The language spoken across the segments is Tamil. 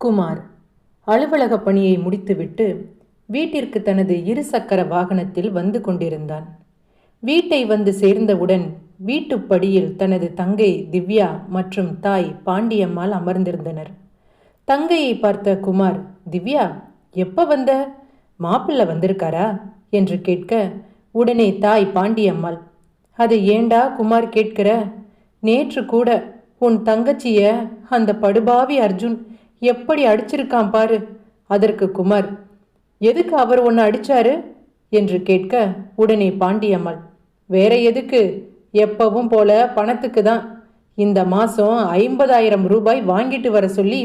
குமார். அலுவலக பணியை முடித்துவிட்டு வீட்டிற்கு தனது இருசக்கர வாகனத்தில் வந்து கொண்டிருந்தான். வீட்டை வந்து சேர்ந்தவுடன் வீட்டுப்படியில் தனது தங்கை திவ்யா மற்றும் தாய் பாண்டியம்மாள் அமர்ந்திருந்தனர். தங்கையை பார்த்த குமார் திவ்யா எப்போ வந்த? மாப்பிள்ளை வந்திருக்காரா? என்று கேட்க உடனே தாய் பாண்டியம்மாள். அதை ஏண்டா குமார் கேட்கிற? நேற்று கூட உன் தங்கச்சிய அந்த படுபாவி அர்ஜுன் எப்படி அடிச்சிருக்கான் பாரு. அதற்கு குமார் எதுக்கு அவர் ஒன்று அடிச்சாரு? என்று கேட்க உடனே பாண்டியம்மாள் வேற எதுக்கு? எப்பவும் போல பணத்துக்கு தான். இந்த மாசம் ஐம்பதாயிரம் ரூபாய் வாங்கிட்டு வர சொல்லி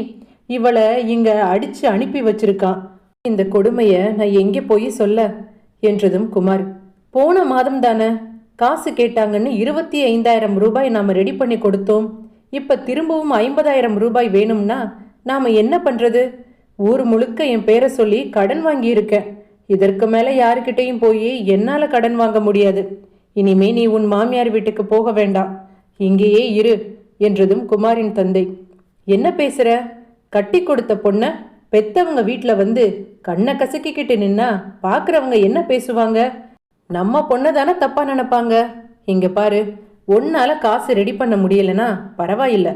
இவளை இங்க அடிச்சு அனுப்பி வச்சிருக்கான். இந்த கொடுமையை நான் எங்கே போய் சொல்ல? என்றதும் குமார் போன மாதம் தானே. காசு கேட்டாங்கன்னு இருபத்தி ஐந்தாயிரம் ரூபாய் நாம் ரெடி பண்ணி கொடுத்தோம். இப்போ திரும்பவும் ஐம்பதாயிரம் ரூபாய் வேணும்னா நாம என்ன பண்றது? ஊர் முழுக்க என் பேரை சொல்லி கடன் வாங்கியிருக்கேன் இதற்கு மேல யாருக்கிட்டையும் போய் என்னால கடன் வாங்க முடியாது. இனிமே நீ உன் மாமியார் வீட்டுக்கு போக வேண்டாம். இங்கேயே இரு என்றதும் குமாரின் தந்தை. என்ன பேசுற? கட்டி கொடுத்த பொண்ணை பெத்தவங்க வீட்டில் வந்து கண்ணை கசக்கிக்கிட்டு நின்னா பார்க்குறவங்க என்ன பேசுவாங்க? நம்ம பொண்ணை தானே தப்பா நினைப்பாங்க? இங்க பாரு உன்னால காசு ரெடி பண்ண முடியலன்னா பரவாயில்லை.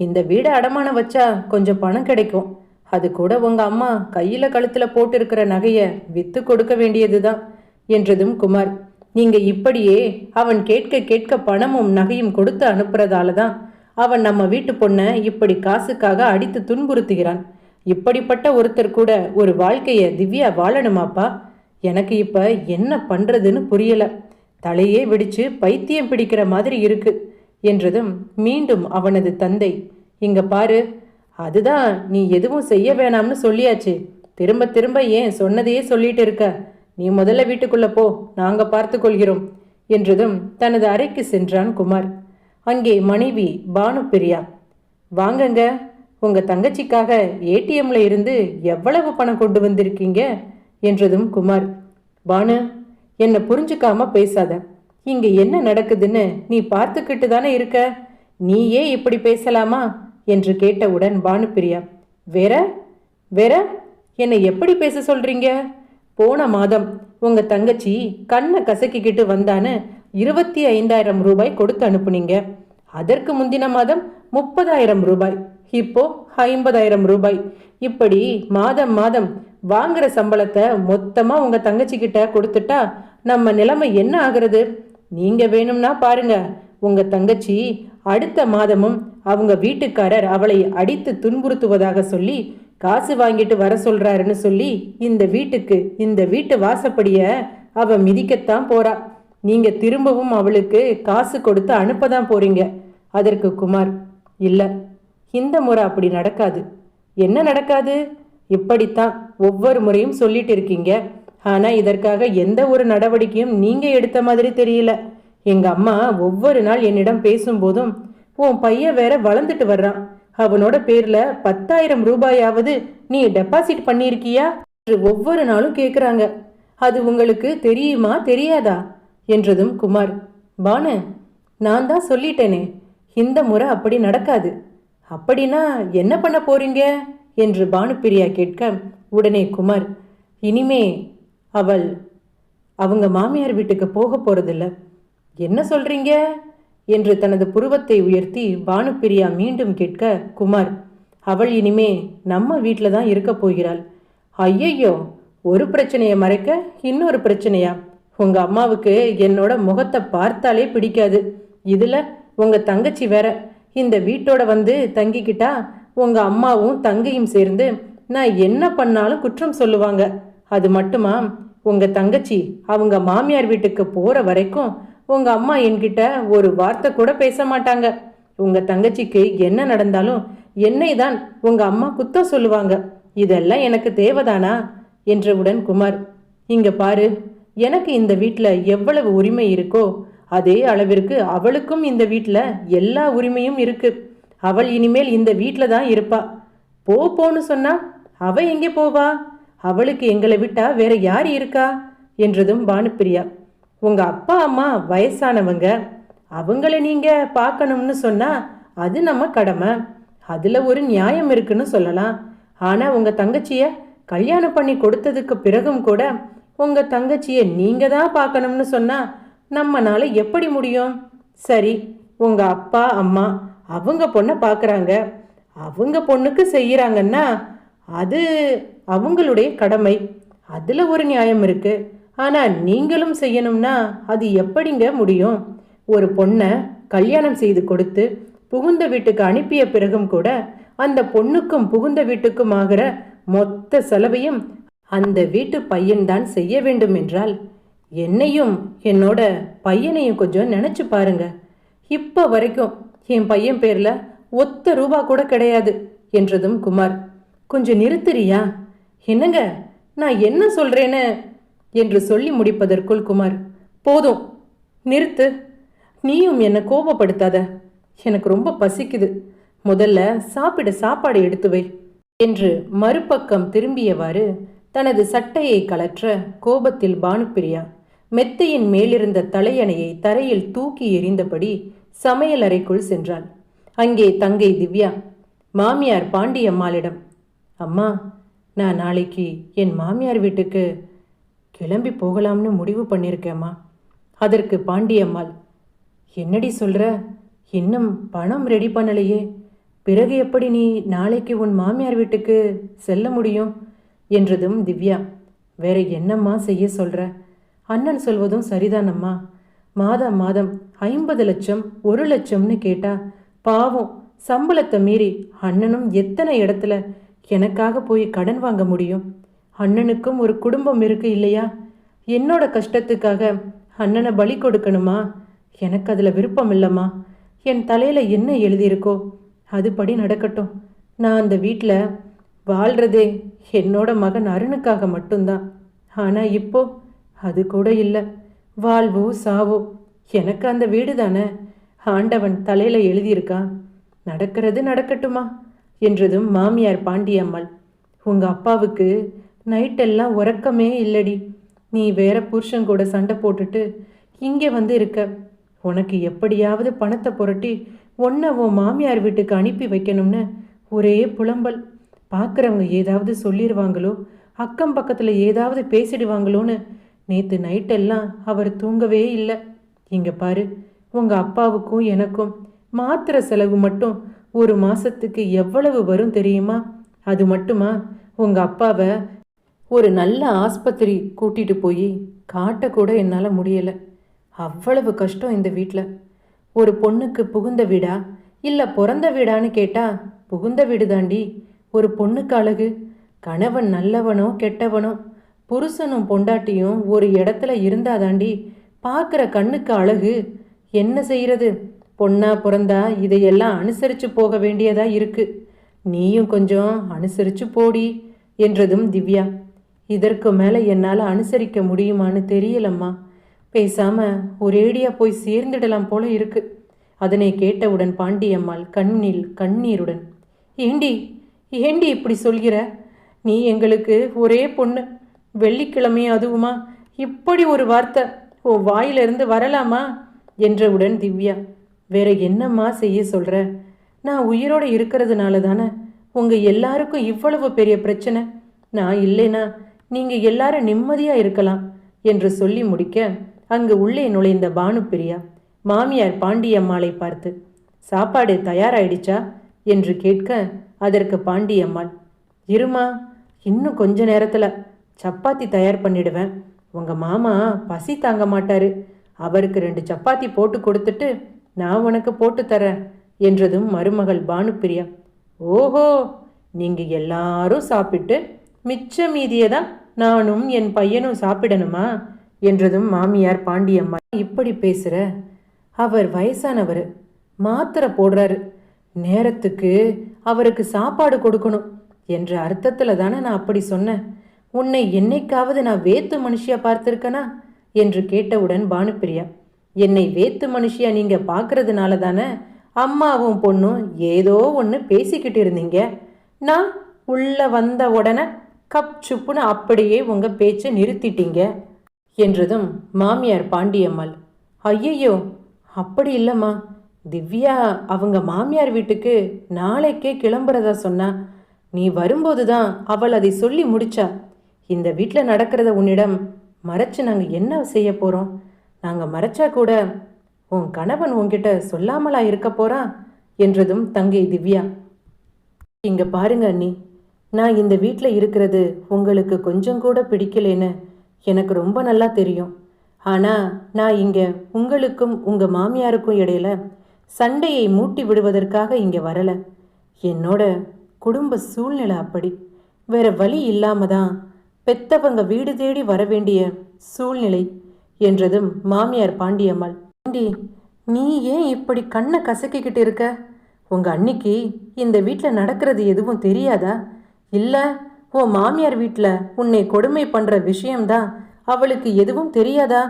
இந்த வீடை அடமானம் வச்சா கொஞ்சம் பணம் கிடைக்கும். அது கூட உங்க அம்மா கையில கழுத்துல போட்டிருக்கிற நகைய வித்து கொடுக்க வேண்டியதுதான் என்றதும் குமார். நீங்க இப்படியே அவன் கேட்க கேட்க பணமும் நகையும் கொடுத்து அனுப்புறதால தான் அவன் நம்ம வீட்டு பொண்ணை இப்படி காசுக்காக அடித்து துன்புறுத்துகிறான். இப்படிப்பட்ட ஒருத்தர் கூட ஒரு வாழ்க்கைய திவ்யா வாழணுமாப்பா? எனக்கு இப்ப என்ன பண்றதுன்னு புரியல. தலையே வெடிச்சு பைத்தியம் பிடிக்கிற மாதிரி இருக்கு. என்றதும் மீண்டும் அவனது தந்தை இங்க பாரு அதுதான் நீ எதுவும் செய்ய வேணாம்னு சொல்லியாச்சு. திரும்ப திரும்ப ஏன் சொன்னதையே சொல்லிட்டு இருக்க? நீ முதல்ல வீட்டுக்குள்ள போ நாங்க பார்த்து கொள்கிறோம் என்றதும் தனது அறைக்கு சென்றான் குமார். அங்கே மனைவி பானு பிரியா வாங்கங்க உங்க தங்கச்சிக்காக ஏடிஎம்ல இருந்து எவ்வளவு பணம் கொண்டு வந்திருக்கீங்க? என்றதும் குமார் பானு என்னை புரிஞ்சுக்காம பேசாத. இங்க என்ன நடக்குதுன்னு நீ பார்த்துக்கிட்டு தானே இருக்க? நீயே இப்படி பேசலாமா? என்று கேட்டவுடன் பானுப்பிரியா வேற? வேற? என்னை எப்படி பேச சொல்றீங்க? போன மாதம் உங்க தங்கச்சி கண்ணை கசக்கிக்கிட்டு வந்தான்னு இருபத்தி ஐந்தாயிரம் ரூபாய் கொடுத்து அனுப்புனீங்க. அதற்கு முந்தின மாதம் முப்பதாயிரம் ரூபாய் இப்போ ஐம்பதாயிரம் ரூபாய். இப்படி மாதம் மாதம் வாங்குற சம்பளத்தை மொத்தமா உங்க தங்கச்சி கிட்ட கொடுத்துட்டா நம்ம நிலைமை என்ன ஆகிறது? நீங்கள் வேணும்னா பாருங்க. உங்க தங்கச்சி அடுத்த மாதமும் அவங்க வீட்டுக்காரர் அவளை அடித்து துன்புறுத்துவதாக சொல்லி காசு வாங்கிட்டு வர சொல்றாருன்னு சொல்லி இந்த வீட்டுக்கு இந்த வீட்டு வாசப்படிய அவ மிதிக்கத்தான் போறா. நீங்க திரும்பவும் அவளுக்கு காசு கொடுத்து அனுப்பதான் போறீங்க. அதற்கு குமார் இல்ல இந்த முறை அப்படி நடக்காது. என்ன நடக்காது? இப்படித்தான் ஒவ்வொரு முறையும் சொல்லிட்டு இருக்கீங்க. ஆனால் இதற்காக எந்த ஒரு நடவடிக்கையும் நீங்கள் எடுத்த மாதிரி தெரியல. எங்கள் அம்மா ஒவ்வொரு நாள் என்னிடம் பேசும்போதும் உன் பையன் வேற வளர்ந்துட்டு வர்றான். அவனோட பேரில் பத்தாயிரம் ரூபாயாவது நீ டெபாசிட் பண்ணியிருக்கியா? என்று ஒவ்வொரு நாளும் கேட்குறாங்க அது உங்களுக்கு தெரியுமா தெரியாதா? என்றதும் குமார் பானு நான் தான் சொல்லிட்டேனே இந்த முறை அப்படி நடக்காது. அப்படின்னா என்ன பண்ண போறீங்க? என்று பானுப்பிரியா கேட்க உடனே குமார் இனிமே அவள் அவங்க மாமியார் வீட்டுக்கு போக போறதில்ல. என்ன சொல்றீங்க? என்று தனது புருவத்தை உயர்த்தி பானுப்பிரியா மீண்டும் கேட்க குமார் அவள் இனிமே நம்ம வீட்டில் தான் இருக்க போகிறாள். ஐயையோ ஒரு பிரச்சனையை மறைக்க இன்னொரு பிரச்சனையா? உங்க அம்மாவுக்கு என்னோட முகத்தை பார்த்தாலே பிடிக்காது. இதுல உங்க தங்கச்சி வேற. இந்த வீட்டோட வந்து தங்கிக்கிட்டா உங்க அம்மாவும் தங்கையும் சேர்ந்து நான் என்ன பண்ணாலும் குற்றம் சொல்லுவாங்க. அது மட்டுமா? உங்க தங்கச்சி அவங்க மாமியார் வீட்டுக்கு போற வரைக்கும் உங்க அம்மா என்கிட்ட ஒரு வார்த்தை கூட பேச மாட்டாங்க. உங்க தங்கச்சிக்கு என்ன நடந்தாலும் என்னை தான் உங்க அம்மா குத்தம் சொல்லுவாங்க. இதெல்லாம் எனக்கு தேவைதானா? என்றவுடன் குமார் இங்க பாரு எனக்கு இந்த வீட்டில் எவ்வளவு உரிமை இருக்கோ அதே அளவிற்கு அவளுக்கும் இந்த வீட்டில் எல்லா உரிமையும் இருக்கு. அவள் இனிமேல் இந்த வீட்டில் தான் இருப்பா. போ போன்னு சொன்னா அவ எங்கே போவா? அவளுக்கு எங்களை விட்டா வேற யார் இருக்கா? என்றதும் பானுப்பிரியா. உங்க அப்பா அம்மா வயசானவங்க அவங்கள நீங்க பார்க்கணும்னு சொன்னா அது நம்ம கடமை. அதுல ஒரு நியாயம் இருக்குன்னு சொல்லலாம். ஆனா உங்க தங்கச்சிய கல்யாணம் பண்ணி கொடுத்ததுக்கு பிறகும் கூட உங்க தங்கச்சியை நீங்க தான் பார்க்கணும்னு சொன்னா நம்மனால எப்படி முடியும்? சரி உங்க அப்பா அம்மா அவங்க பொண்ணை பார்க்குறாங்க. அவங்க பொண்ணுக்கு செய்யறாங்கன்னா அது அவங்களுடைய கடமை. அதில் ஒரு நியாயம் இருக்கு. ஆனால் நீங்களும் செய்யணும்னா அது எப்படிங்க முடியும்? ஒரு பொண்ணை கல்யாணம் செய்து கொடுத்து புகுந்த வீட்டுக்கு அனுப்பிய பிறகும் கூட அந்த பொண்ணுக்கும் புகுந்த வீட்டுக்கும் ஆகிற மொத்த செலவையும் அந்த வீட்டு பையன்தான் செய்ய வேண்டும் என்றால் என்னையும் என்னோட பையனையும் கொஞ்சம் நினைச்சு பாருங்க. இப்போ வரைக்கும் என் பையன் பேரில் ஒத்த ரூபா கூட கிடையாது என்றதும் குமார். கொஞ்சம் நிறுத்துறியா? என்னங்க? நான் என்ன சொல்றேன்னு? என்று சொல்லி முடிப்பதற்குள் குமார் போதும் நிறுத்து. நீயும் என்னை கோபப்படுத்தாத. எனக்கு ரொம்ப பசிக்குது. முதல்ல சாப்பிட சாப்பாடு எடுத்து வை என்று மறுபக்கம் திரும்பியவாறு தனது சட்டையை கலற்ற கோபத்தில் பானுப்பிரியா மெத்தையின் மேலிருந்த தலையணையை தரையில் தூக்கி எறிந்தபடி சமையலறைக்குள் சென்றாள். அங்கே தங்கை திவ்யா மாமியார் பாண்டியம்மாளிடம் அம்மா நான் நாளைக்கு என் மாமியார் வீட்டுக்கு கிளம்பி போகலாம்னு முடிவு பண்ணியிருக்கேம்மா அதற்கு பாண்டியம்மாள் என்னடி சொல்கிற இன்னும் பணம் ரெடி பண்ணலையே. பிறகு எப்படி நீ நாளைக்கு உன் மாமியார் வீட்டுக்கு செல்ல முடியும்? என்றதும் திவ்யா வேற என்னம்மா செய்ய சொல்கிற அண்ணன் சொல்வதும் சரிதானம்மா மாதம் மாதம் ஐம்பது லட்சம் ஒரு லட்சம்னு கேட்டா பாவம். சம்பளத்தை மீறி அண்ணனும் எத்தனை இடத்துல எனக்காக போய் கடன் வாங்க முடியும்? அண்ணனுக்கும் ஒரு குடும்பம் இருக்கு இல்லையா? என்னோட கஷ்டத்துக்காக அண்ணனை பலி கொடுக்கணுமா? எனக்கு அதில் விருப்பம் இல்லைம்மா. என் தலையில் என்ன எழுதியிருக்கோ அதுபடி நடக்கட்டும். நான் அந்த வீட்டில் வாழ்கிறதே என்னோட மகன் அருணுக்காக மட்டும்தான். ஆனால் இப்போ அது கூட இல்லை. வாழ்வோ சாவோ எனக்கு அந்த வீடு தானே ஆண்டவன் தலையில் எழுதியிருக்கான் நடக்கிறது நடக்கட்டுமா? என்றதும் மாமியார் பாண்டியம்மாள் உங்க அப்பாவுக்கு நைட்டெல்லாம் உறக்கமே இல்லடி. நீ வேற புருஷன் கூட சண்டை போட்டுட்டு இங்கே வந்து இருக்க உனக்கு எப்படியாவது பணத்தை புரட்டி ஒன்றை உன் மாமியார் வீட்டுக்கு அனுப்பி வைக்கணும்னு ஒரே புலம்பல். பார்க்குறவங்க ஏதாவது சொல்லிடுவாங்களோ அக்கம் பக்கத்தில் ஏதாவது பேசிடுவாங்களோன்னு நேற்று நைட்டெல்லாம் அவர் தூங்கவே இல்லை. இங்கே பாரு உங்கள் அப்பாவுக்கும் எனக்கும் மாத்திரை செலவு மட்டும் ஒரு மாசத்துக்கு எவ்வளவு வரும் தெரியுமா? அது மட்டுமா? உங்க அப்பாவை ஒரு நல்ல ஆஸ்பத்திரி கூட்டிட்டு போய் காட்டக்கூட என்னால் முடியல. அவ்வளவு கஷ்டம் இந்த வீட்டில் ஒரு பொண்ணுக்கு புகுந்த வீடா? இல்லை பிறந்த வீடான்னு கேட்டா புகுந்த வீடு தாண்டி. ஒரு பொண்ணுக்கு அழகு கணவன் நல்லவனோ கெட்டவனோ புருஷனும் பொண்டாட்டியும் ஒரு இடத்துல இருந்தாதாண்டி பார்க்குற கண்ணுக்கு அழகு என்ன செய்கிறது பொண்ணா பிறந்தா இதையெல்லாம் அனுசரித்து போக வேண்டியதா இருக்கு. நீயும் கொஞ்சம் அனுசரித்து போடி என்றதும் திவ்யா. இதற்கு மேலே என்னால் அனுசரிக்க முடியுமான்னு தெரியலம்மா. பேசாம ஒரேடியா போய் சேர்ந்துடலாம் போல இருக்கு. அதனை கேட்டவுடன் பாண்டியம்மாள் கண்ணில் கண்ணீருடன் ஏண்டி ஏண்டி இப்படி சொல்கிற? நீ எங்களுக்கு ஒரே பொண்ணு. வெள்ளிக்கிழமை அதுவுமா? இப்படி ஒரு வார்த்தை. ஓ வாயிலிருந்து வரலாமா? என்றவுடன் திவ்யா வேற என்னம்மா செய்ய சொல்ற? நான் உயிரோட இருக்கிறதுனால தானே உங்கள் எல்லாருக்கும் இவ்வளவு பெரிய பிரச்சனை. நான் இல்லைனா நீங்கள் எல்லாரும் நிம்மதியாக இருக்கலாம் என்று சொல்லி முடிக்க அங்கு உள்ளே நுழைந்த பானுப்பிரியா மாமியார் பாண்டியம்மாளை பார்த்து சாப்பாடு தயாராயிடுச்சா? என்று கேட்க அதற்கு பாண்டியம்மாள் இருமா இன்னும் கொஞ்ச நேரத்தில் சப்பாத்தி தயார் பண்ணிடுவேன். உங்கள் மாமா பசி தாங்க மாட்டாரு. அவருக்கு ரெண்டு சப்பாத்தி போட்டு கொடுத்துட்டு நான் உனக்கு போட்டு தரேன் என்றதும் மருமகள் பானுப்பிரியா. ஓஹோ நீங்க எல்லாரும் சாப்பிட்டு மிச்ச மீதியை தான் நானும் என் பையனும் சாப்பிடணுமா என்றதும் மாமியார் பாண்டியம்மா இப்படி பேசுற? அவர் வயசானவர் மாத்திரை போடுறாரு. நேரத்துக்கு அவருக்கு சாப்பாடு கொடுக்கணும் என்ற அர்த்தத்தில் தானே நான் அப்படி சொன்னேன். உன்னை என்னைக்காவது நான் வேத்து மனுஷியா பார்த்துருக்கனா? என்று கேட்டவுடன் பானுப்பிரியா என்னை வேத்து மனுஷியா நீங்க பார்க்கறதுனால தானே அம்மாவும் பொண்ணும் ஏதோ ஒன்று பேசிக்கிட்டு இருந்தீங்க. நான் உள்ள வந்த உடனே கப் சுப்புன்னு அப்படியே உங்க பேச்சை நிறுத்திட்டீங்க என்றதும் மாமியார் பாண்டியம்மாள். ஐயையோ அப்படி இல்லைம்மா. திவ்யா அவங்க மாமியார் வீட்டுக்கு நாளைக்கே கிளம்புறதா சொன்னா நீ வரும்போது தான் அவள் அதை சொல்லி முடிச்சா. இந்த வீட்டில் நடக்கிறத உன்னிடம் மறைச்சு நாங்கள் என்ன செய்ய போகிறோம் நாங்கள் மறைச்சா கூட உன் கணவன் உன்கிட்ட சொல்லாமலா இருக்க போறான் என்றதும் தங்கை திவ்யா இங்க பாருங்க அண்ணி நான் இந்த வீட்டில் இருக்கிறது உங்களுக்கு கொஞ்சம் கூட பிடிக்கலைன்னு எனக்கு ரொம்ப நல்லா தெரியும். ஆனால் நான் இங்கே உங்களுக்கும் உங்கள் மாமியாருக்கும் இடையில சண்டையை மூட்டி விடுவதற்காக இங்கே வரலை. என்னோட குடும்ப சூழ்நிலை அப்படி. வேற வழி இல்லாம தான் பெத்தவங்க வீடு தேடி வர வேண்டிய சூழ்நிலை என்றதும் மாமியார் பாண்டியம்மாள். பாண்டி நீ ஏன் இப்படி கண்ணை கசக்கிக்கிட்டு இருக்க? உங்க அன்னிக்கு இந்த வீட்டில் நடக்கிறது எதுவும் தெரியாதா? இல்லை உன் மாமியார் வீட்டில் உன்னை கொடுமை பண்ணுற விஷயம்தான் அவளுக்கு எதுவும் தெரியாதா?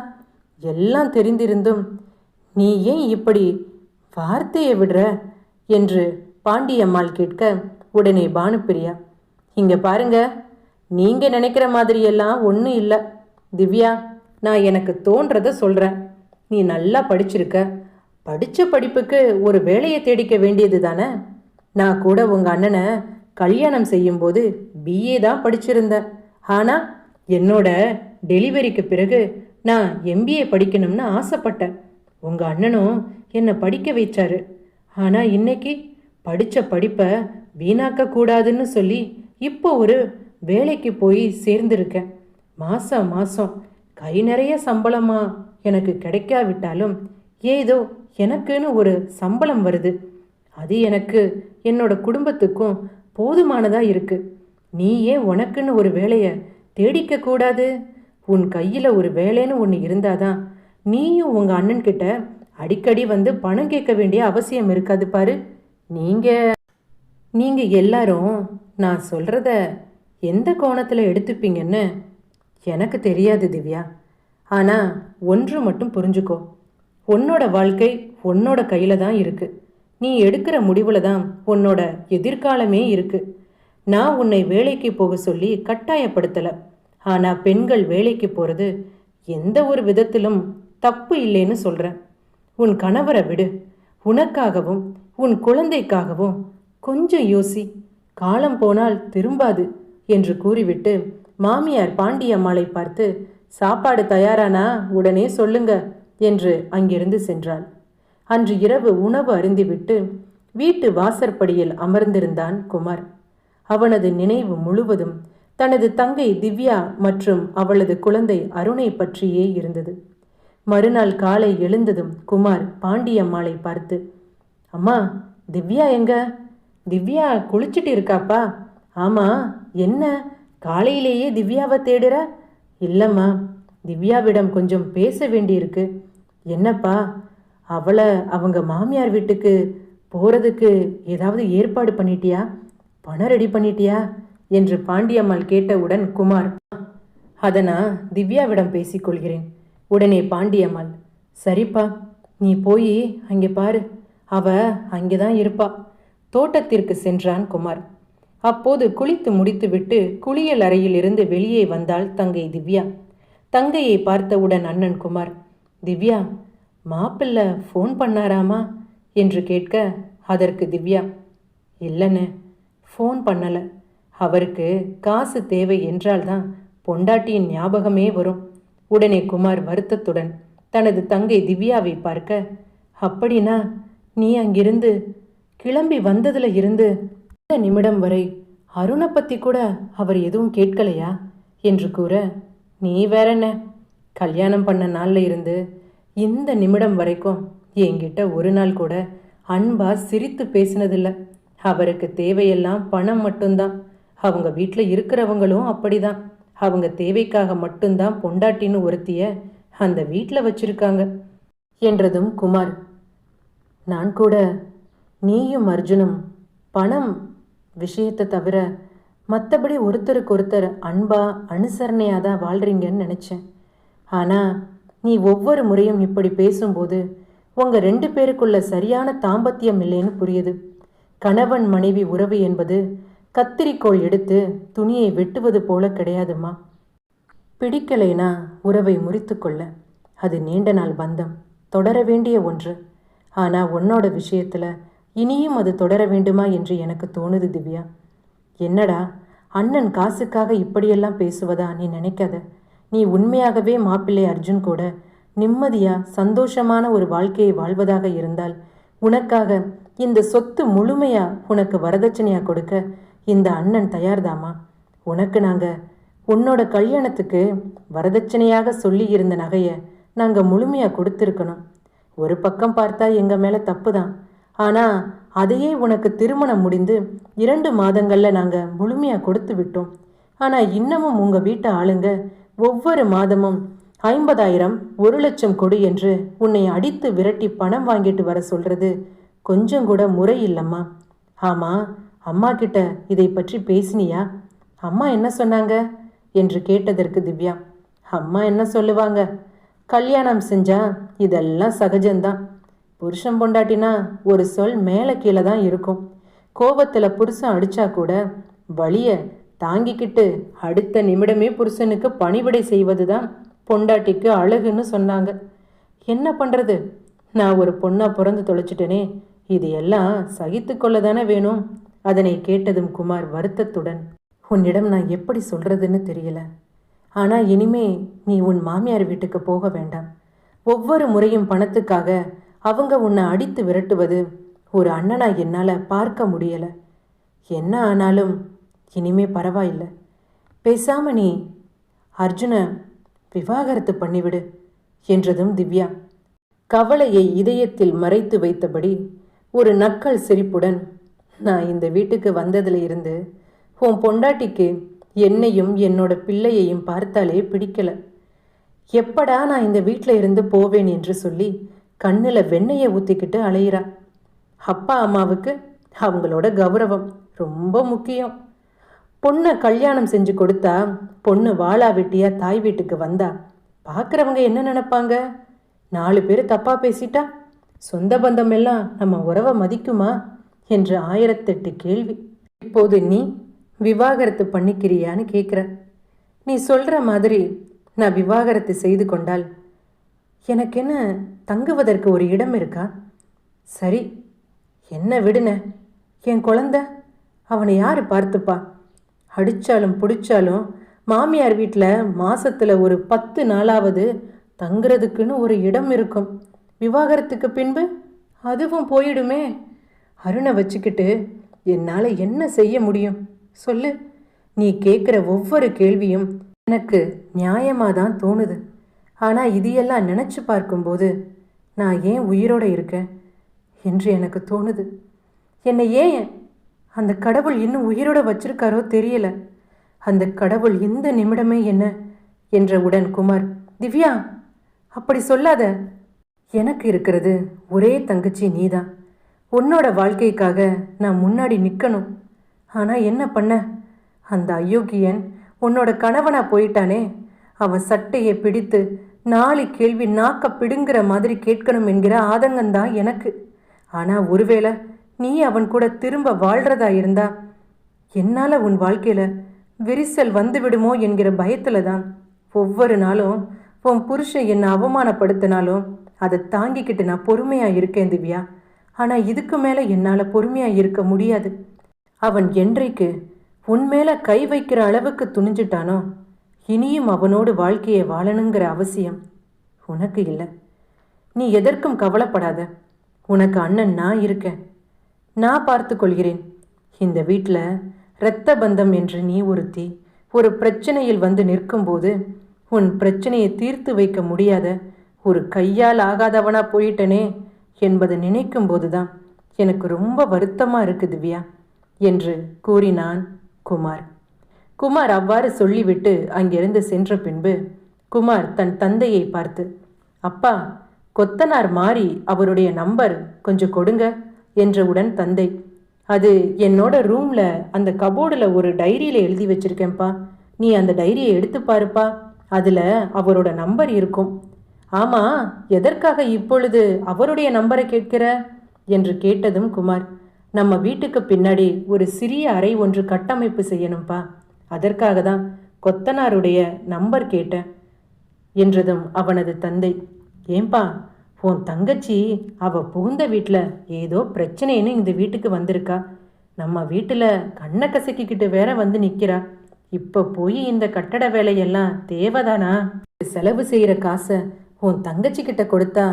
எல்லாம் தெரிந்திருந்தும் நீ ஏன் இப்படி வார்த்தையை விடுற? என்று பாண்டியம்மாள் கேட்க உடனே பானுப்பிரியா இங்கே பாருங்க நீங்கள் நினைக்கிற மாதிரியெல்லாம் ஒன்றும் இல்லை. திவ்யா நான் எனக்கு தோன்றத சொல்கிறேன் நீ நல்லா படிச்சிருக்க. படித்த படிப்புக்கு ஒரு வேலையை தேடிக்க வேண்டியது தானே? நான் கூட உங்கள் அண்ணனை கல்யாணம் செய்யும்போது பிஏ தான் படிச்சிருந்தேன். ஆனால் என்னோட டெலிவரிக்கு பிறகு நான் எம்பிஏ படிக்கணும்னு ஆசைப்பட்டேன். உங்கள் அண்ணனும் என்னை படிக்க வைச்சாரு. ஆனால் இன்னைக்கு படித்த படிப்பை வீணாக்க கூடாதுன்னு சொல்லி இப்போ ஒரு வேலைக்கு போய் சேர்ந்திருக்கேன். மாதம் மாதம் கை நிறைய சம்பளமா? எனக்கு கிடைக்காவிட்டாலும் ஏதோ எனக்குன்னு ஒரு சம்பளம் வருது. அது எனக்கு என்னோட குடும்பத்துக்கும் போதுமானதா இருக்கு. நீ ஏன் உனக்குன்னு ஒரு வேலையை தேடிக்க கூடாது? உன் கையில் ஒரு வேலைன்னு ஒன்று இருந்தாதான் நீயும் உங்கள் அண்ணன் கிட்ட அடிக்கடி வந்து பணம் கேட்க வேண்டிய அவசியம் இருக்காது பாரு. நீங்கள் நீங்கள் எல்லாரும் நான் சொல்கிறத எந்த கோணத்தில் எடுத்துப்பீங்கன்னு எனக்கு தெரியாது திவ்யா. ஆனால் ஒன்று மட்டும் புரிஞ்சுக்கோ. உன்னோட வாழ்க்கை உன்னோட கையில் தான் இருக்குது நீ எடுக்கிற முடிவில் தான் உன்னோட எதிர்காலமே இருக்குது நான் உன்னை வேலைக்கு போக சொல்லி கட்டாயப்படுத்தலை. ஆனால் பெண்கள் வேலைக்கு போகிறது எந்த ஒரு விதத்திலும் தப்பு இல்லைன்னு சொல்கிறேன் உன் கணவரை விடு. உனக்காகவும் உன் குழந்தைக்காகவும் கொஞ்சம் யோசி. காலம் போனால் திரும்பாது என்று கூறிவிட்டு மாமியார் பாண்டியம்மாளை பார்த்து சாப்பாடு தயாரானா? உடனே சொல்லுங்க என்று அங்கிருந்து சென்றாள். அன்று இரவு உணவு அருந்திவிட்டு வீட்டு வாசற்படியில் அமர்ந்திருந்தான் குமார். அவனது நினைவு முழுவதும் தனது தங்கை திவ்யா மற்றும் அவளது குழந்தை அருணை பற்றியே இருந்தது. மறுநாள் காலை எழுந்ததும் குமார் பாண்டியம்மாளை பார்த்து அம்மா திவ்யா எங்க? திவ்யா குளிச்சுட்டு இருக்காப்பா? ஆமா என்ன? காலையிலேயே திவ்யாவை தேடுற? இல்லைம்மா திவ்யாவிடம் கொஞ்சம் பேச வேண்டியிருக்கு. என்னப்பா அவளை அவங்க மாமியார் வீட்டுக்கு போகிறதுக்கு ஏதாவது ஏற்பாடு பண்ணிட்டியா? பணம் ரெடி பண்ணிட்டியா? என்று பாண்டியம்மாள் கேட்டவுடன் குமார் அதை நான் திவ்யாவிடம் பேசிக்கொள்கிறேன் உடனே பாண்டியம்மாள் சரிப்பா நீ போய் அங்கே பாரு. அவ அங்கே தான் இருப்பா. தோட்டத்திற்கு சென்றான் குமார். அப்போது குளித்து முடித்துவிட்டு குளியல் அறையிலிருந்து வெளியே வந்தாள் தங்கை திவ்யா. தங்கையை பார்த்தவுடன் அண்ணன் குமார் திவ்யா மாப்பிள்ள ஃபோன் பண்ணாராமா? என்று கேட்க அதற்கு திவ்யா. இல்லைன்னு ஃபோன் பண்ணலை. அவருக்கு காசு தேவை என்றால்தான் பொண்டாட்டியின் ஞாபகமே வரும். உடனே குமார் வருத்தத்துடன் தனது தங்கை திவ்யாவை பார்க்க அப்படின்னா நீ அங்கிருந்து கிளம்பி வந்ததில் இருந்து இந்த நிமிடம் வரை அருணை பத்தி கூட அவர் எதுவும் கேட்கலையா? என்று கூற நீ வேற என்ன? கல்யாணம் பண்ண நாள்ல இருந்து இந்த நிமிடம் வரைக்கும் என்கிட்ட ஒரு நாள் கூட அன்பா சிரித்து பேசினதில்ல. அவருக்கு தேவையெல்லாம் பணம் மட்டும்தான். அவங்க வீட்டில் இருக்கிறவங்களும் அப்படிதான். அவங்க தேவைக்காக மட்டும்தான் பொண்டாட்டின்னு ஒருத்திய அந்த வீட்டில் வச்சிருக்காங்க என்றதும் குமார். நான் கூட நீயும் அர்ஜுனும் பணம் விஷயத்தை தவிர மற்றபடி ஒருத்தருக்கு ஒருத்தர் அன்பா அனுசரணையாக தான் வாழ்கிறீங்கன்னு நினச்சேன். ஆனால் நீ ஒவ்வொரு முறையும் இப்படி பேசும்போது உங்கள் ரெண்டு பேருக்குள்ள சரியான தாம்பத்தியம் இல்லைன்னு புரியுது. கணவன் மனைவி உறவு என்பது கத்திரிக்கோள் எடுத்து துணியை வெட்டுவது போல கிடையாதுமா? பிடிக்கலைனா உறவை முறித்து கொள்ள. அது நீண்ட நாள் பந்தம். தொடர வேண்டிய ஒன்று. ஆனால் உன்னோட விஷயத்தில் இனியும் அது தொடர வேண்டுமா என்று எனக்கு தோணுது திவ்யா. என்னடா அண்ணன் காசுக்காக இப்படியெல்லாம் பேசுவதா நீ நினைக்காத? நீ உண்மையாகவே மாப்பிள்ளை அர்ஜுன் கூட நிம்மதியா சந்தோஷமான ஒரு வாழ்க்கையை வாழ்வதாக இருந்தால் உனக்காக இந்த சொத்து முழுமையா உனக்கு வரதட்சணையா கொடுக்க இந்த அண்ணன் தயார்தாமா? உனக்கு நாங்க உன்னோட கல்யாணத்துக்கு வரதட்சணையாக சொல்லி இருந்த நகையை நாங்க முழுமையா கொடுத்துருக்கணும். ஒரு பக்கம் பார்த்தா எங்க மேல தப்பு தான் ஆனால் அதையே உனக்கு திருமணம் முடிந்து இரண்டு மாதங்களில் நாங்கள் முழுமையாக கொடுத்து விட்டோம். ஆனால் இன்னமும் உங்கள் வீட்டு ஆளுங்க ஒவ்வொரு மாதமும் ஐம்பதாயிரம் ஒரு லட்சம் கொடு என்று உன்னை அடித்து விரட்டி பணம் வாங்கிட்டு வர சொல்றது கொஞ்சம் கூட முறை இல்லம்மா. ஆமாம் அம்மா கிட்ட இதை பற்றி பேசினியா? அம்மா என்ன சொன்னாங்க? என்று கேட்டதற்கு திவ்யா அம்மா என்ன சொல்லுவாங்க? கல்யாணம் செஞ்சா இதெல்லாம் சகஜம்தான். புருஷன் பொண்டாட்டினா ஒரு சொல் மேலே கீழே தான் இருக்கும். கோபத்தில் புருஷன் அடித்தா கூட வழியை தாங்கிக்கிட்டு அடுத்த நிமிடமே புருஷனுக்கு பணிவிடை செய்வது தான் பொண்டாட்டிக்கு அழகுன்னு சொன்னாங்க. என்ன பண்ணுறது நான் ஒரு பொண்ணாக பிறந்து தொலைச்சிட்டேனே. இது எல்லாம் சகித்து கொள்ள தானே வேணும்? அதனை கேட்டதும் குமார் வருத்தத்துடன் உன்னிடம் நான் எப்படி சொல்கிறதுன்னு தெரியல. ஆனால் இனிமே நீ உன் மாமியார் வீட்டுக்கு போக வேண்டாம். ஒவ்வொரு முறையும் பணத்துக்காக அவங்க உன்னை அடித்து விரட்டுவது ஒரு அண்ணனா என்னால் பார்க்க முடியலை. என்ன ஆனாலும் இனிமே பரவாயில்லை. பேசாம நீ அர்ஜுனை விவாகரத்து பண்ணிவிடு என்றதும் திவ்யா. கவலையை இதயத்தில் மறைத்து வைத்தபடி ஒரு நக்கல் சிரிப்புடன் நான் இந்த வீட்டுக்கு வந்ததுல இருந்து உன் பொண்டாட்டிக்கு என்னையும் என்னோட பிள்ளையையும் பார்த்தாலே பிடிக்கல. எப்படா நான் இந்த வீட்டில் இருந்து போவேன் என்று சொல்லி கண்ணில் வெண்ணெயை ஊற்றிக்கிட்டு அலையிறா. அப்பா அம்மாவுக்கு அவங்களோட கௌரவம் ரொம்ப முக்கியம். பொண்ணை கல்யாணம் செஞ்சு கொடுத்தா பொண்ணு வாழா வெட்டியா தாய் வீட்டுக்கு வந்தா பார்க்குறவங்க என்ன நினைப்பாங்க? நாலு பேர் தப்பா பேசிட்டா சொந்த பந்தம் எல்லாம் நம்ம உறவை மதிக்குமா? என்று ஆயிரத்தெட்டு கேள்வி. இப்போது நீ விவாகரத்து பண்ணிக்கிறியான்னு கேட்குற நீ சொல்கிற மாதிரி நான் விவாகரத்து செய்து கொண்டால் எனக்கு என்ன தங்குவதற்கு ஒரு இடம் இருக்கா? சரி என்ன விடுன? என் குழந்த அவனை யார் பார்த்துப்பா? அடித்தாலும் பிடிச்சாலும் மாமியார் வீட்டில் மாசத்தில் ஒரு பத்து நாளாவது தங்குறதுக்குன்னு ஒரு இடம் இருக்கும். விவாகரத்துக்கு பின்பு அதுவும் போயிடுமே. அருணை வச்சுக்கிட்டு என்னால் என்ன செய்ய முடியும்? சொல்லு. நீ கேட்குற ஒவ்வொரு கேள்வியும் எனக்கு நியாயமாக தான் தோணுது. ஆனால் இதையெல்லாம் நினச்சி பார்க்கும்போது நான் ஏன் உயிரோட இருக்கேன்? என்று எனக்கு தோணுது. என்னை ஏன் அந்த கடவுள் இன்னும் உயிரோட வச்சிருக்காரோ தெரியல. அந்த கடவுள் இந்த நிமிடமே என்ன என்ற உடன் குமார் திவ்யா அப்படி சொல்லாத. எனக்கு இருக்கிறது ஒரே தங்கச்சி நீதான். உன்னோட வாழ்க்கைக்காக நான் முன்னாடி நிற்கணும் ஆனால் என்ன பண்ண? அந்த அயோக்கியன் உன்னோட கணவனா போயிட்டானே. அவன் சட்டையை பிடித்து நாலு கேள்வி நாக்க பிடுங்குற மாதிரி கேட்கணும் என்கிற ஆதங்கம்தான் எனக்கு. ஆனால் ஒருவேளை நீ அவன் கூட திரும்ப வாழ்றதா இருந்தா என்னால் உன் வாழ்க்கையில் விரிசல் வந்து விடுமோ என்கிற பயத்தில் தான் ஒவ்வொரு நாளும் உன் புருஷன் என்னை அவமானப்படுத்தினாலும் அதை தாங்கிக்கிட்டு நான் பொறுமையாக இருக்கேன் திவ்யா. ஆனால் இதுக்கு மேலே என்னால் பொறுமையாக இருக்க முடியாது. அவன் என்றைக்கு உன் மேலே கை வைக்கிற அளவுக்கு துணிஞ்சிட்டானோ இனியும் அவனோடு வாழ்க்கையை வாழணுங்கிற அவசியம் உனக்கு இல்லை. நீ எதற்கும் கவலைப்படாத. உனக்கு அண்ணன் நான் இருக்கேன். நான் பார்த்து கொள்கிறேன். இந்த வீட்டில் இரத்த பந்தம் என்று நீ ஒருத்தி ஒரு பிரச்சனையில் வந்து நிற்கும்போது உன் பிரச்சனையை தீர்த்து வைக்க முடியாத ஒரு கையால் ஆகாதவனா போயிட்டனே என்பதை நினைக்கும் போதுதான் எனக்கு ரொம்ப வருத்தமாக இருக்கு திவ்யா என்று கூறினான் குமார். குமார் அவ்வாறு சொல்லிவிட்டு அங்கிருந்து சென்ற பின்பு குமார் தன் தந்தையை பார்த்து அப்பா கொத்தனார் மாறி அவருடைய நம்பர் கொஞ்சம் கொடுங்க என்றவுடன் தந்தை அது என்னோட ரூம்ல அந்த கபோர்டில் ஒரு டைரியில் எழுதி வச்சிருக்கேன்ப்பா. நீ அந்த டைரியை எடுத்து பாருப்பா. அதில் அவரோட நம்பர் இருக்கும். ஆமா எதற்காக இப்பொழுது அவருடைய நம்பரை கேட்கிற? என்று கேட்டதும் குமார் நம்ம வீட்டுக்கு பின்னாடி ஒரு சிறிய அறை ஒன்று கட்டமைப்பு செய்யணும்ப்பா. அதற்காக தான் கொத்தனாருடைய நம்பர் கேட்டேன் என்றதும் அவனது தந்தை. ஏன்பா உன் தங்கச்சி அவ புகுந்த வீட்டில் ஏதோ பிரச்சனைன்னு இந்த வீட்டுக்கு வந்திருக்கா. நம்ம வீட்டில் கண்ணை கசக்கிக்கிட்டு வேற வந்து நிற்கிறா இப்போ போய் இந்த கட்டட வேலையெல்லாம் தேவைதானா? செலவு செய்கிற காசை உன் தங்கச்சி கிட்ட கொடுத்தா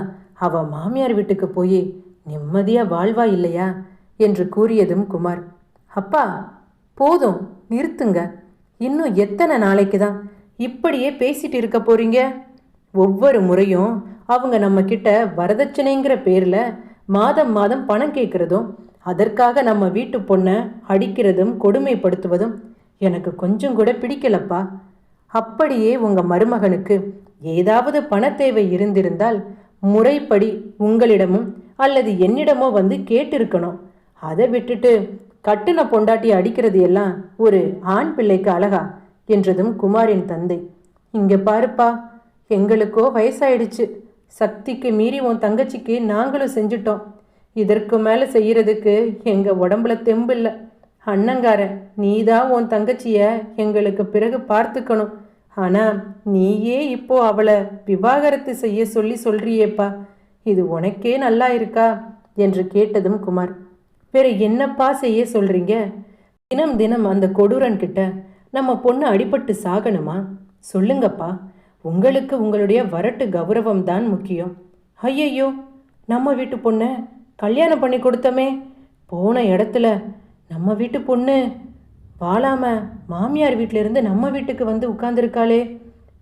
அவ மாமியார் வீட்டுக்கு போய் நிம்மதியாக வாழ்வா இல்லையா? என்று கூறியதும் குமார். அப்பா போதும் நிறுத்துங்க. இன்னும் எத்தனை நாளைக்கு தான்? இப்படியே பேசிட்டு இருக்க போறீங்க? ஒவ்வொரு முறையும் அவங்க நம்ம கிட்ட வரதட்சணைங்கிற பேர்ல மாதம் மாதம் பணம் கேட்கறதும் அதற்காக நம்ம வீட்டு பொண்ணை அடிக்கிறதும் கொடுமைப்படுத்துவதும் எனக்கு கொஞ்சம் கூட பிடிக்கலப்பா. அப்படியே உங்க மருமகனுக்கு ஏதாவது பண தேவை இருந்திருந்தால் முறைப்படி உங்களிடமும் அல்லது என்னிடமோ வந்து கேட்டிருக்கணும். அதை விட்டுட்டு கட்டுன பொண்டாட்டி அடிக்கிறது எல்லாம் ஒரு ஆண் பிள்ளைக்கு அழகா என்றதும் குமாரின் தந்தை. இங்க பாருப்பா எங்களுக்கோ வயசாயிடுச்சு. சக்திக்கு மீறி உன் தங்கச்சிக்கு நாங்களும் செஞ்சிட்டோம். இதற்கு மேலே செய்யறதுக்கு எங்க உடம்புல தெம்பு இல்லை அண்ணங்காரன் நீதான் உன் தங்கச்சிய எங்களுக்கு பிறகு பார்த்துக்கணும். ஆனா நீயே இப்போ அவளை விவாகரத்து செய்ய சொல்லி சொல்றியேப்பா. இது உனக்கே நல்லா இருக்கா? என்று கேட்டதும் குமார். வேற என்னப்பா செய்ய சொல்றீங்க? தினம் தினம் அந்த கொடூரன் கிட்ட நம்ம பொண்ணு அடிபட்டு சாகணுமா? சொல்லுங்கப்பா. உங்களுக்கு உங்களுடைய வரட்டு கௌரவம் தான் முக்கியம். ஐயையோ நம்ம வீட்டு பொண்ணை கல்யாணம் பண்ணி கொடுத்தமே. போன இடத்துல நம்ம வீட்டு பொண்ணு வாழாம மாமியார் வீட்டிலேருந்து நம்ம வீட்டுக்கு வந்து உட்காந்துருக்காளே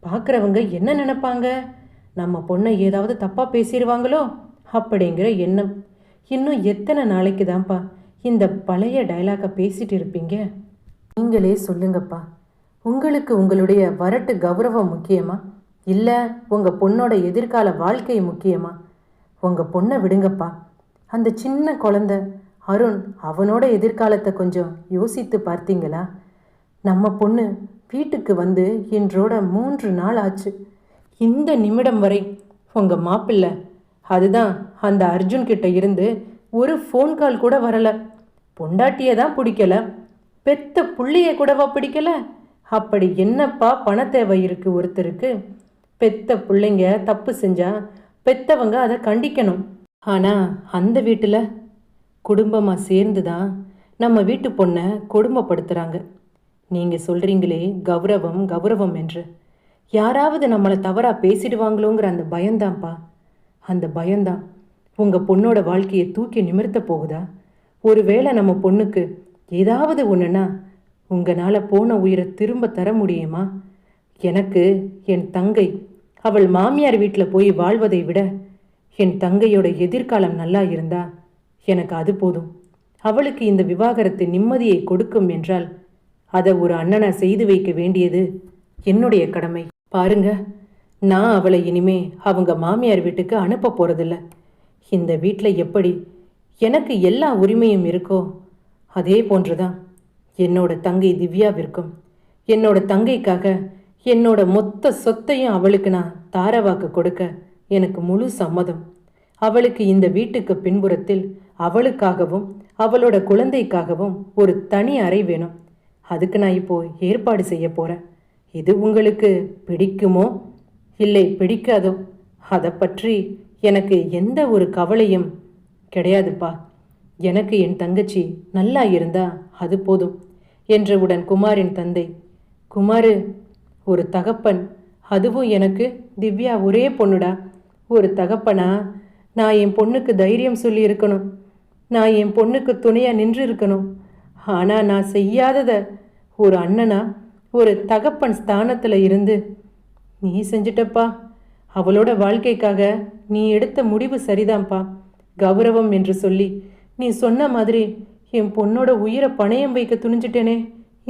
பார்க்குறவங்க என்ன நினைப்பாங்க? நம்ம பொண்ணை ஏதாவது தப்பாக பேசிடுவாங்களோ? அப்படிங்கிற எண்ணம். இன்னும் எத்தனை நாளைக்கு தான்ப்பா இந்த பழைய டைலாக்கை பேசிட்டு இருப்பீங்க? நீங்களே சொல்லுங்கப்பா. உங்களுக்கு உங்களுடைய வரட்டு கௌரவம் முக்கியமா? இல்லை உங்கள் பொண்ணோட எதிர்கால வாழ்க்கை முக்கியமா? உங்கள் பொண்ணை விடுங்கப்பா. அந்த சின்ன குழந்த அருண் அவனோட எதிர்காலத்தை கொஞ்சம் யோசித்து பார்த்தீங்களா? நம்ம பொண்ணு வீட்டுக்கு வந்து இன்றோட மூன்று நாள் ஆச்சு. இந்த நிமிடம் வரை உங்கள் மாப்பிள்ளை அதுதான் அந்த அர்ஜுன் கிட்ட இருந்து ஒரு ஃபோன் கால் கூட வரல. பொண்டாட்டியை தான் பிடிக்கல. பெத்த புள்ளைய கூடவா பிடிக்கல? அப்படி என்னப்பா பண தேவை இருக்கு ஒருத்தருக்கு? பெத்த பிள்ளைங்க தப்பு செஞ்சா பெத்தவங்க அதை கண்டிக்கணும். ஆனால் அந்த வீட்டில் குடும்பமாக சேர்ந்து தான் நம்ம வீட்டு பொண்ணை கொடுமைப்படுத்துகிறாங்க நீங்கள் சொல்கிறீங்களே கௌரவம் கௌரவம் என்று. யாராவது நம்மளை தவறாக பேசிடுவாங்களோங்கிற அந்த பயம்தான்ப்பா. அந்த பயம்தான். உங்கள் பொண்ணோட வாழ்க்கையை தூக்கி நிமிர்த்த போகுதா? ஒருவேளை நம்ம பொண்ணுக்கு ஏதாவது ஒன்றுனா உங்களால் போன உயிரை திரும்ப தர முடியுமா? எனக்கு என் தங்கை அவள் மாமியார் வீட்டில் போய் வாழ்வதை விட என் தங்கையோட எதிர்காலம் நல்லா இருந்தா எனக்கு அது போதும். அவளுக்கு இந்த விவாகரத்து நிம்மதியை கொடுக்கும் என்றால் அதை ஒரு அண்ணனை செய்து வைக்க வேண்டியது என்னுடைய கடமை. பாருங்க. நான் அவளை இனிமே அவங்க மாமியார் வீட்டுக்கு அனுப்ப போறதில்ல. இந்த வீட்டில் எப்படி எனக்கு எல்லா உரிமையும் இருக்கோ அதே போன்றுதான் என்னோட தங்கை திவ்யாவிற்கும் என்னோட தங்கைக்காக என்னோட மொத்த சொத்தையும் அவளுக்கு நான் தாரவாக்கு கொடுக்க எனக்கு முழு சம்மதம். அவளுக்கு இந்த வீட்டுக்கு பின்புறத்தில் அவளுக்காகவும் அவளோட குழந்தைக்காகவும் ஒரு தனி அறை வேணும். அதுக்கு நான் இப்போ ஏற்பாடு செய்ய போறேன். இது உங்களுக்கு பிடிக்குமோ? இல்லை பிடிக்காதோ அதை பற்றி எனக்கு எந்த ஒரு கவலையும் கிடையாதுப்பா. எனக்கு என் தங்கச்சி நல்லா இருந்தா அது போதும் என்றவுடன் குமாரின் தந்தை. குமாரு ஒரு தகப்பன். அதுவும் எனக்கு திவ்யா ஒரே பொண்ணுடா. ஒரு தகப்பனா? நான் என் பொண்ணுக்கு தைரியம் சொல்லி இருக்கணும். நான் என் பொண்ணுக்கு துணையாக நின்று இருக்கணும் ஆனால் நான் செய்யாதத ஒரு அண்ணனா ஒரு தகப்பன் ஸ்தானத்தில் இருந்து நீ செஞ்சிட்டப்பா. அவளோட வாழ்க்கைக்காக நீ எடுத்த முடிவு சரிதான்ப்பா. கௌரவம் என்று சொல்லி நீ சொன்ன மாதிரி என் பொண்ணோட உயிரை பணயம் வைக்க துணிஞ்சிட்டேனே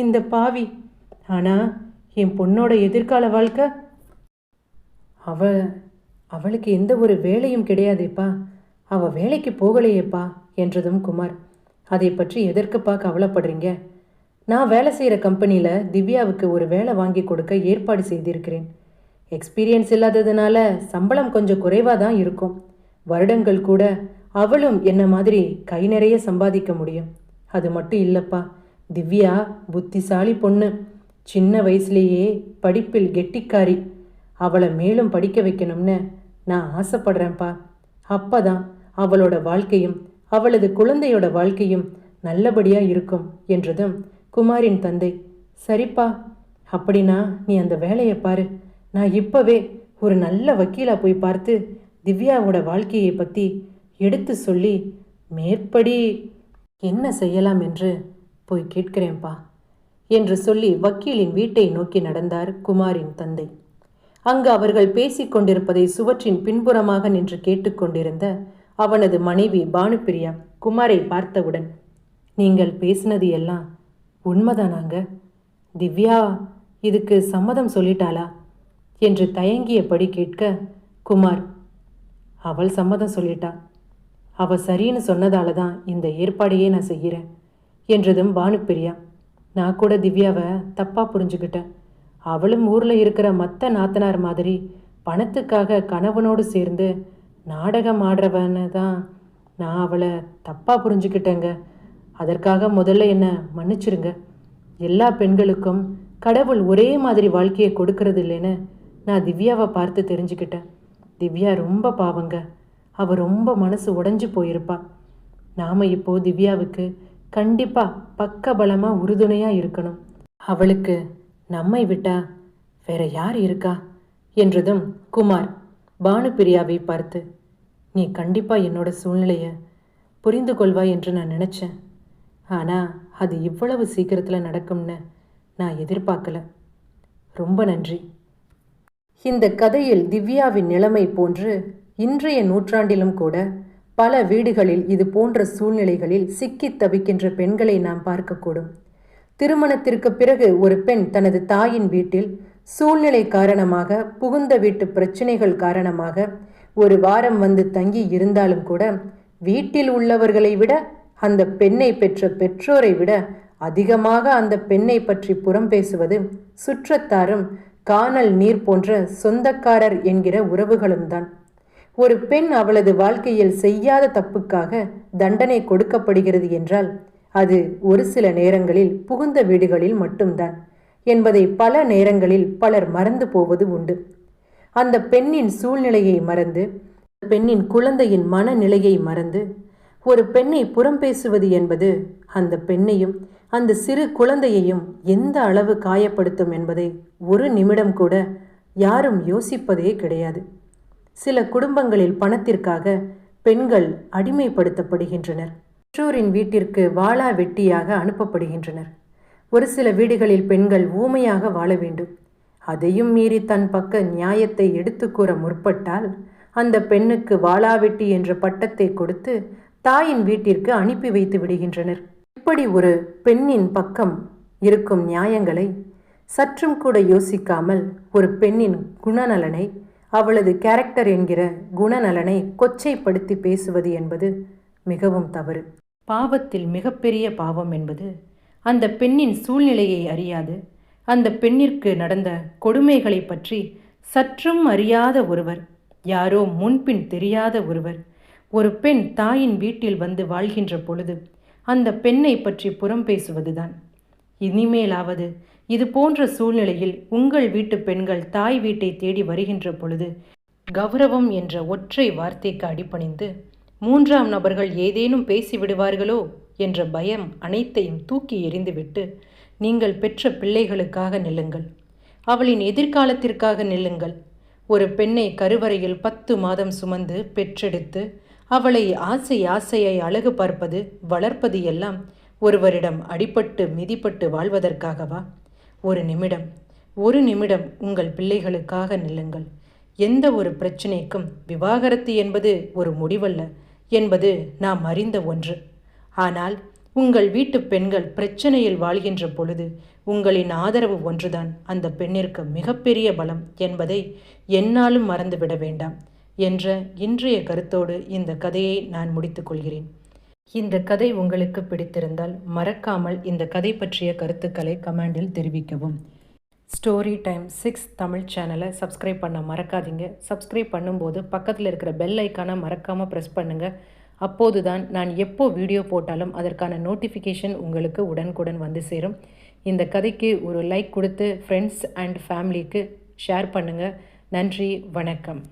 இந்த பாவி. ஆனால் என் பொண்ணோட எதிர்கால வாழ்க்கை? அவ அவளுக்கு எந்த ஒரு வேலையும் கிடையாதேப்பா. அவ வேலைக்கு போகலையேப்பா என்றதும் குமார். அதை பற்றி எதற்குப்பா கவலைப்படுறீங்க? நான் வேலை செய்கிற கம்பெனியில் திவ்யாவுக்கு ஒரு வேலை வாங்கி கொடுக்க ஏற்பாடு செய்திருக்கிறேன். எக்ஸ்பீரியன்ஸ் இல்லாததுனால சம்பளம் கொஞ்சம் குறைவாக தான் இருக்கும். வருடங்கள் கூட அவளும் என்ன மாதிரி கை நிறைய சம்பாதிக்க முடியும். அது மட்டும் இல்லைப்பா. திவ்யா புத்திசாலி பொண்ணு. சின்ன வயசுலேயே படிப்பில் கெட்டிக்காரி. அவளை மேலும் படிக்க வைக்கணும்னு நான் ஆசைப்படுறேன்ப்பா. அப்பதான் அவளோட வாழ்க்கையும் அவளது குழந்தையோட வாழ்க்கையும் நல்லபடியாக இருக்கும் என்றதும் குமாரின் தந்தை சரிப்பா அப்படின்னா நீ அந்த வேலையை பாரு. நான் இப்போவே ஒரு நல்ல வக்கீலாக போய் பார்த்து திவ்யாவோட வாழ்க்கையை பற்றி எடுத்து சொல்லி மேற்படி என்ன செய்யலாம் என்று போய் கேட்கிறேன்ப்பா என்று சொல்லி வக்கீலின் வீட்டை நோக்கி நடந்தார் குமாரின் தந்தை. அங்கு அவர்கள் பேசிக்கொண்டிருப்பதை சுவற்றின் பின்புறமாக நின்று கேட்டுக்கொண்டிருந்த அவனது மனைவி பானுப்பிரியா குமாரை பார்த்தவுடன் நீங்கள் பேசினது எல்லாம் உண்மைதானாங்க? திவ்யா இதுக்கு சம்மதம் சொல்லிட்டாளா? என்று தயங்கியபடி கேட்க குமார் அவள் சம்மதம் சொல்லிட்டா. அவ சரின்னு சொன்னதால தான் இந்த ஏற்பாடையே நான் செய்கிறேன் என்றதும் பானுப்பிரியா. நான் கூட திவ்யாவை தப்பாக புரிஞ்சுக்கிட்டேன். அவளும் ஊரில் இருக்கிற மற்ற நாத்தனார் மாதிரி பணத்துக்காக கணவனோடு சேர்ந்து நாடகம் ஆடுறவன்னு தான் நான் அவளை தப்பாக புரிஞ்சுக்கிட்டேங்க. அதற்காக முதல்ல என்னை மன்னிச்சிருங்க. எல்லா பெண்களுக்கும் கடவுள் ஒரே மாதிரி வாழ்க்கையை கொடுக்கறது இல்லைன்னு நான் திவ்யாவை பார்த்து தெரிஞ்சுக்கிட்டேன். திவ்யா ரொம்ப பாவங்க. அவள் ரொம்ப மனசு உடைஞ்சு போயிருப்பா. நாம் இப்போ திவ்யாவுக்கு கண்டிப்பாக பக்க பலமாக உறுதுணையாக இருக்கணும். அவளுக்கு நம்மை விட்டா வேற யார் இருக்கா? என்றதும் குமார் பானுப்பிரியாவை பார்த்து நீ கண்டிப்பாக என்னோட சூழ்நிலையை புரிந்து கொள்வாய் என்று நான் நினச்சேன். ஆனால் அது இவ்வளவு சீக்கிரத்தில் நடக்கும்னு நான் எதிர்பார்க்கல. ரொம்ப நன்றி. இந்த கதையில் திவ்யாவின் நிலைமை போன்று இன்றைய நூற்றாண்டிலும் கூட பல வீடுகளில் இது போன்ற சூழ்நிலைகளில் சிக்கி தவிக்கின்ற பெண்களை நாம் பார்க்கக்கூடும். திருமணத்திற்கு பிறகு ஒரு பெண் தனது தாயின் வீட்டில் சூழ்நிலை காரணமாக புகுந்த வீட்டு பிரச்சனைகள் காரணமாக ஒரு வாரம் வந்து தங்கி இருந்தாலும் கூட வீட்டில் உள்ளவர்களை விட அந்த பெண்ணை பெற்ற பெற்றோரை விட அதிகமாக அந்த பெண்ணை பற்றி புறம் பேசுவது சுற்றத்தாரும் காணல் நீர் போன்ற சொந்தக்காரர் என்கிற உறவுகளும் தான். ஒரு பெண் அவளது வாழ்க்கையில் செய்யாத தப்புக்காக தண்டனை கொடுக்கப்படுகிறது என்றால் அது ஒரு சில நேரங்களில் புகுந்த வீடுகளில் மட்டும்தான் என்பதை பல நேரங்களில் பலர் மறந்து போவது உண்டு. அந்த பெண்ணின் சூழ்நிலையை மறந்து பெண்ணின் குழந்தையின் மனநிலையை மறந்து ஒரு பெண்ணை புறம் பேசுவது என்பது அந்த பெண்ணையும் அந்த சிறு குழந்தையையும் எந்த அளவு காயப்படுத்தும் என்பதை ஒரு நிமிடம் கூட யாரும் யோசிப்பதே கிடையாது. சில குடும்பங்களில் பணத்திற்காக பெண்கள் அடிமைப்படுத்தப்படுகின்றனர். பெற்றோரின் வீட்டிற்கு வாளா வெட்டியாக அனுப்பப்படுகின்றனர். ஒரு சில வீடுகளில் பெண்கள் ஊமையாக வாழ வேண்டும். அதையும் மீறி தன் பக்க நியாயத்தை எடுத்து கூற முற்பட்டால் அந்த பெண்ணுக்கு வாளாவெட்டி என்ற பட்டத்தை கொடுத்து தாயின் வீட்டிற்கு அனுப்பி வைத்து விடுகின்றனர். இப்படி ஒரு பெண்ணின் பக்கம் இருக்கும் நியாயங்களை சற்றும் கூட யோசிக்காமல் ஒரு பெண்ணின் குணநலனை அவளது கேரக்டர் என்கிற குணநலனை கொச்சைப்படுத்தி பேசுவது என்பது மிகவும் தவறு. பாவத்தில் மிகப்பெரிய பாவம் என்பது அந்த பெண்ணின் சூழ்நிலையை அறியாது. அந்த பெண்ணிற்கு நடந்த கொடுமைகளை பற்றி சற்றும் அறியாத ஒருவர் யாரோ முன்பின் தெரியாத ஒருவர் ஒரு பெண் தாயின் வீட்டில் வந்து வாழ்கின்ற பொழுது அந்த பெண்ணை பற்றி புறம் பேசுவதுதான். இனிமேலாவது இது போன்ற சூழ்நிலையில் உங்கள் வீட்டு பெண்கள் தாய் வீட்டை தேடி வருகின்ற பொழுது கௌரவம் என்ற ஒற்றை வார்த்தைக்கு அடிப்பணிந்து மூன்றாம் நபர்கள் ஏதேனும் பேசிவிடுவார்களோ என்ற பயம் அனைத்தையும் தூக்கி எறிந்துவிட்டு நீங்கள் பெற்ற பிள்ளைகளுக்காக நில்லுங்கள். அவளின் எதிர்காலத்திற்காக நில்லுங்கள். ஒரு பெண்ணை கருவறையில் பத்து மாதம் சுமந்து பெற்றெடுத்து அவளை ஆசை ஆசையை அழகு பார்ப்பது வளர்ப்பது எல்லாம் ஒருவரிடம் அடிபட்டு மிதிப்பட்டு வாழ்வதற்காகவா? ஒரு நிமிடம் ஒரு நிமிடம் உங்கள் பிள்ளைகளுக்காக நில்லுங்கள். எந்த ஒரு பிரச்சனைக்கும் விவாகரத்து என்பது ஒரு முடிவல்ல என்பது நாம் அறிந்த ஒன்று. ஆனால் உங்கள் வீட்டு பெண்கள் பிரச்சனையில் வாழ்கின்ற பொழுது உங்களின் ஆதரவு ஒன்றுதான். அந்த பெண்ணிற்கு மிகப்பெரிய பலம் என்பதை என்னாலும் மறந்துவிட வேண்டாம். என்ற இன்றைய கருத்தோடு இந்த கதையை நான் முடித்துக்கொள்கிறேன் இந்த கதை உங்களுக்கு பிடித்திருந்தால் மறக்காமல் இந்த கதை பற்றிய கருத்துக்களை கமெண்டில் தெரிவிக்கவும். ஸ்டோரி டைம் சிக்ஸ் தமிழ் சேனலை சப்ஸ்கிரைப் பண்ண மறக்காதீங்க. சப்ஸ்கிரைப் பண்ணும்போது பக்கத்தில் இருக்கிற பெல் ஐக்கானை மறக்காமல் ப்ரெஸ் பண்ணுங்கள் அப்போது தான் நான் எப்போ வீடியோ போட்டாலும் அதற்கான நோட்டிஃபிகேஷன் உங்களுக்கு உடனுக்குடன் வந்து சேரும். இந்த கதைக்கு ஒரு லைக் கொடுத்து ஃப்ரெண்ட்ஸ் அண்ட் ஃபேமிலிக்கு ஷேர் பண்ணுங்கள் நன்றி வணக்கம்.